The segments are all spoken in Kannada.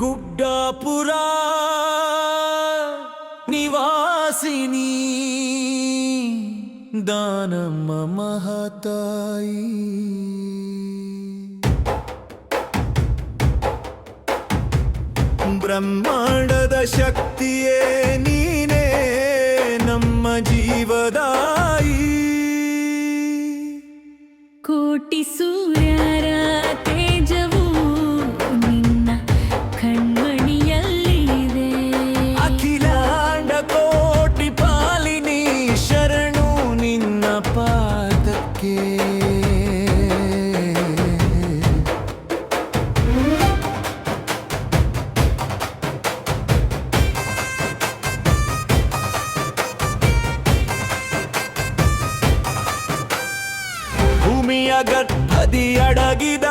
ಗುಡ್ಡಾಪುರ ನಿವಾಸಿನಿ ದಾನಮ್ಮ ಮಹತಾಯಿ ಬ್ರಹ್ಮಾಂಡದ ಶಕ್ತಿಯೇ ನೀನೇ ನಮ್ಮ ಜೀವದಾಯಿ ಕೋಟಿ ಸೂರ್ಯರ ಜಗತ್ತದಿ ಅಡಗಿದ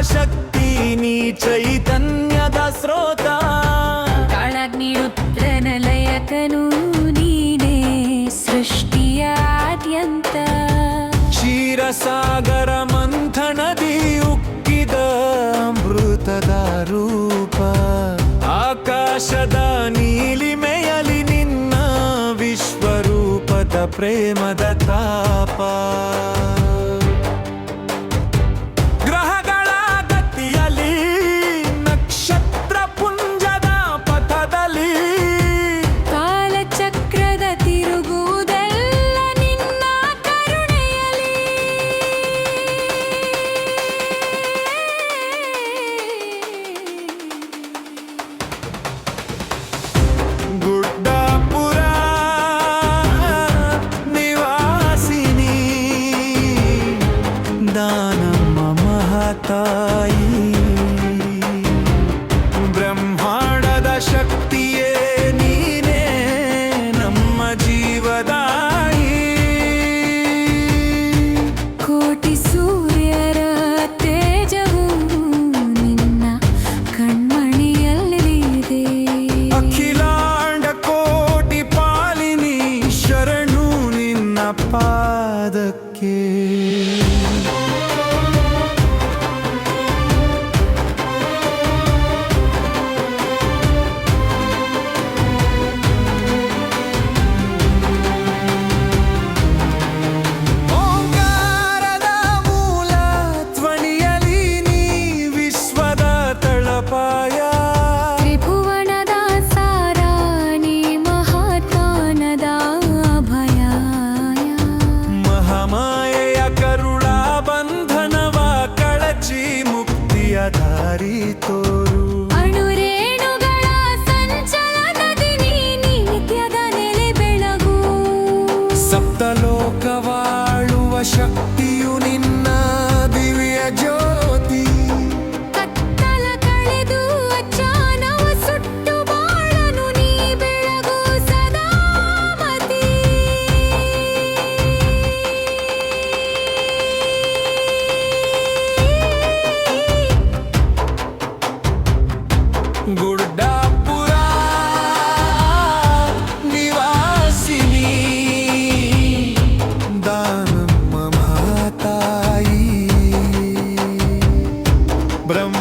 ಶಕ್ತಿ ನೀ ಚೈತನ್ಯದ ಸ್ರೋತ. ಲಯಕನು ನೀನೇ ಸೃಷ್ಟಿಯಾದ್ಯಂತ. ಕ್ಷೀರಸಾಗರ ಮಂಥನದಿ ಉಕ್ಕಿದ ಅಮೃತದ ರೂಪ. ಆಕಾಶದ ನೀಲಿಮೆಯಲಿ ನಿನ್ನ ವಿಶ್ವರೂಪದ ಪ್ರೇಮದ ತಾಪ.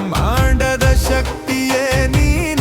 ಬ್ರಹ್ಮಾಂಡದ ಶಕ್ತಿಯೇ ನೀನು.